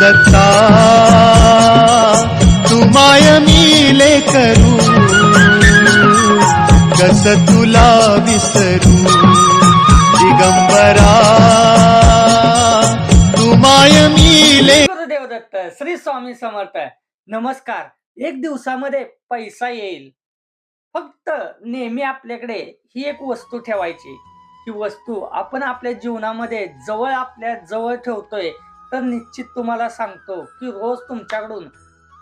दत्ता तुमाय मिले करू कस तुला विसरू दिगंबरा तुमाय मिले देवदत्त श्री स्वामी समर्थ नमस्कार. एक दिवसामध्ये पैसा येईल. फक्त नेहमी आपल्याकडे ही एक वस्तू ठेवायची. ही वस्तू आपण आपल्या जीवनामध्ये जवळ आपल्या जवळ ठेवतोय तर निश्चित तुम्हाला सांगतो की रोज तुमच्याकडून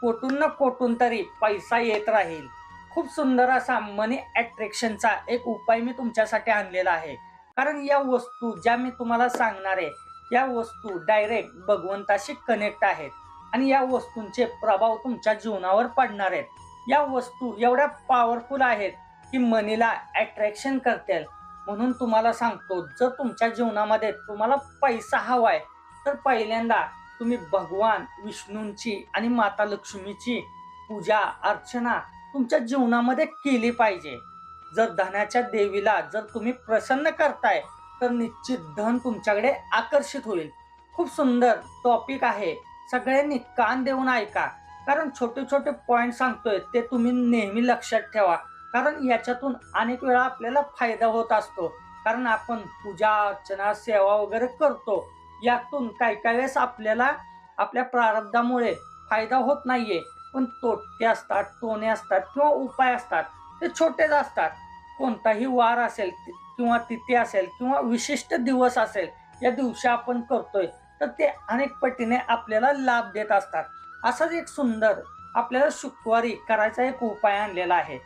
कोठून ना कोठून तरी पैसा येत राहील. खूप सुंदर असा मनी अट्रॅक्शनचा एक उपाय मी तुमच्यासाठी आणलेला आहे. कारण या वस्तू ज्या मी तुम्हाला सांगणार आहे या वस्तू डायरेक्ट भगवंताशी कनेक्ट आहेत. आणि या वस्तूंचे प्रभाव तुमच्या जीवनावर पडणार आहेत. या वस्तू एवढ्या पॉवरफुल आहेत की मनीला अट्रॅक्शन करतील. म्हणून तुम्हाला सांगतो जर तुमच्या जीवनामध्ये तुम्हाला पैसा हवाय तर पहिल्यांदा तुम्ही भगवान विष्णूंची आणि माता लक्ष्मीची पूजा अर्चना तुमच्या जीवनामध्ये केली पाहिजे. जर धनाच्या देवीला जर तुम्ही प्रसन्न करताय तर निश्चित धन तुमच्याकडे आकर्षित होईल. खूप सुंदर टॉपिक आहे. सगळ्यांनी कान देऊन ऐका. कारण छोटे छोटे पॉईंट सांगतोय ते तुम्ही नेहमी लक्षात ठेवा. कारण याच्यातून अनेक वेळा आपल्याला फायदा होत असतो. कारण आपण पूजा अर्चना सेवा वगैरे करतो. यातून काही काही वेळेस आपल्याला आपल्या प्रारब्धामुळे फायदा होत नाहीये. पण तोटे असतात टोने असतात किंवा उपाय असतात. ते छोटेच असतात. कोणताही वार असेल किंवा तिथी असेल किंवा विशिष्ट दिवस असेल या दिवशी आपण करतोय तर ते अनेक पटीने आपल्याला लाभ देत असतात. असाच एक सुंदर आपल्याला शुक्रवारी करायचा एक उपाय आणलेला आहे.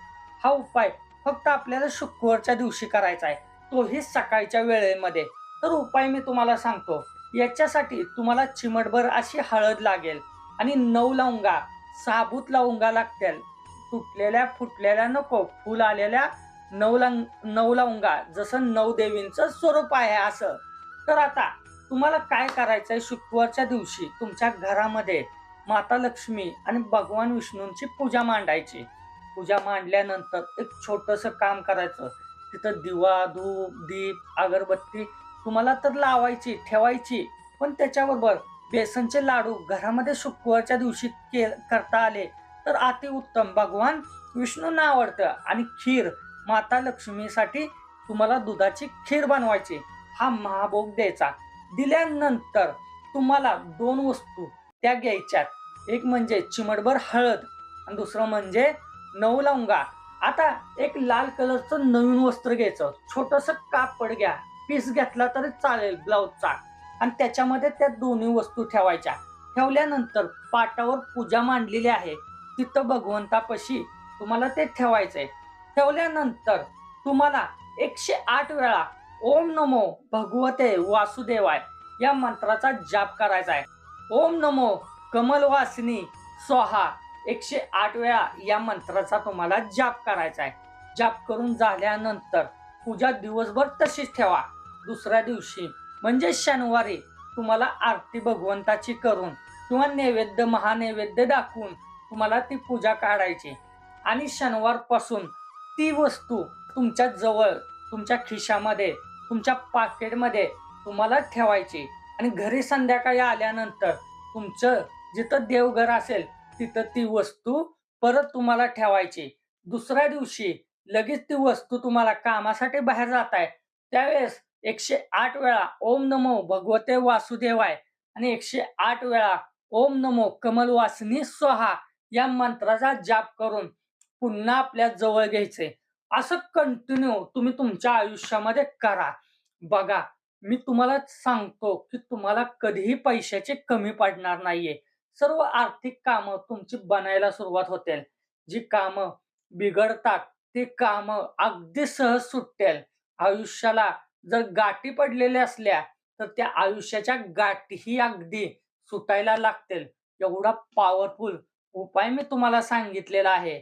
हा उपाय फक्त आपल्याला शुक्रवारच्या दिवशी करायचा आहे. तोही सकाळच्या वेळेमध्ये. तर उपाय मी तुम्हाला सांगतो. याच्यासाठी तुम्हाला चिमटभर अशी हळद लागेल. आणि नऊ लवंगा साबूत लवंगा लागतील. तुटलेल्या फुटलेल्या नको फुल आलेल्या नऊ लंग नऊ लवंगा जसं नऊ देवींचं स्वरूप आहे असं. तर आता तुम्हाला काय करायचंय शुक्रवारच्या दिवशी? तुमच्या घरामध्ये माता लक्ष्मी आणि भगवान विष्णूंची पूजा मांडायची. पूजा मांडल्यानंतर एक छोटंसं काम करायचं. तिथं दिवा धूप दीप अगरबत्ती तुम्हाला तर लावायची ठेवायची. पण त्याच्याबरोबर बेसनचे लाडू घरामध्ये शुक्रवारच्या दिवशी के करता आले तर अतिउत्तम भगवान विष्णूंना आवडतं आणि खीर माता लक्ष्मीसाठी तुम्हाला दुधाची खीर बनवायची. हा महाभोग द्यायचा. दिल्यानंतर तुम्हाला दोन वस्तू त्या घ्यायच्यात. एक म्हणजे चिमटभर हळद आणि दुसरं म्हणजे नऊ लवंगा. आता एक लाल कलरचं नवीन वस्त्र घ्यायचं. छोटंसं कापड घ्या. पीस घेतला तरी चालेल ब्लाऊजचा आणि त्याच्यामध्ये त्या दोन्ही वस्तू ठेवायच्या. ठेवल्यानंतर पाटावर पूजा मांडलेली आहे. तिथं भगवंतापशी तुम्हाला ते ठेवायचंय. ठेवल्यानंतर तुम्हाला एकशे आठ वेळा ओम नमो भगवते वासुदेवाय या मंत्राचा जाप करायचा आहे ओम नमो कमलवासिनी स्वाहा एकशे आठ वेळा या मंत्राचा तुम्हाला जाप करायचा आहे जाप करून झाल्यानंतर पूजा दिवसभर तशीच ठेवा. दुसऱ्या दिवशी म्हणजे शनिवारी तुम्हाला आरती भगवंताची करून किंवा नैवेद्य महानैवेद्य दाखवून तुम्हाला ती पूजा काढायची. आणि शनिवारपासून ती वस्तू तुमच्या जवळ तुमच्या खिशामध्ये तुमच्या पाकिटमध्ये तुम्हाला ठेवायची. आणि घरी संध्याकाळी आल्यानंतर तुमचं जिथं देवघर असेल तिथं ती वस्तू परत तुम्हाला ठेवायची. दुसऱ्या दिवशी लगेच ती वस्तू तुम्हाला कामासाठी बाहेर जात आहे त्यावेळेस एकशे आठ वेळा ओम नमो भगवते वासुदेवाय आणि एकशे आठ वेळा ओम नमो कमलवासिनी स्वाहा या मंत्राचा जाप करून पुन्हा आपल्या जवळ घ्यायचे. असं कंटिन्यू तुम्ही तुमच्या आयुष्यामध्ये करा. बघा मी तुम्हाला सांगतो की तुम्हाला कधीही पैशाची कमी पडणार नाहीये. सर्व आर्थिक कामं तुमची बनायला सुरुवात होतील. जी कामं बिघडतात ती कामं अगदी सहज सुटतील. आयुष्याला जर गाठी पडलेल्या असल्या तर त्या आयुष्याच्या गाठीही अगदी सुटायला लागतील. एवढा पॉवरफुल उपाय मी तुम्हाला सांगितलेला आहे.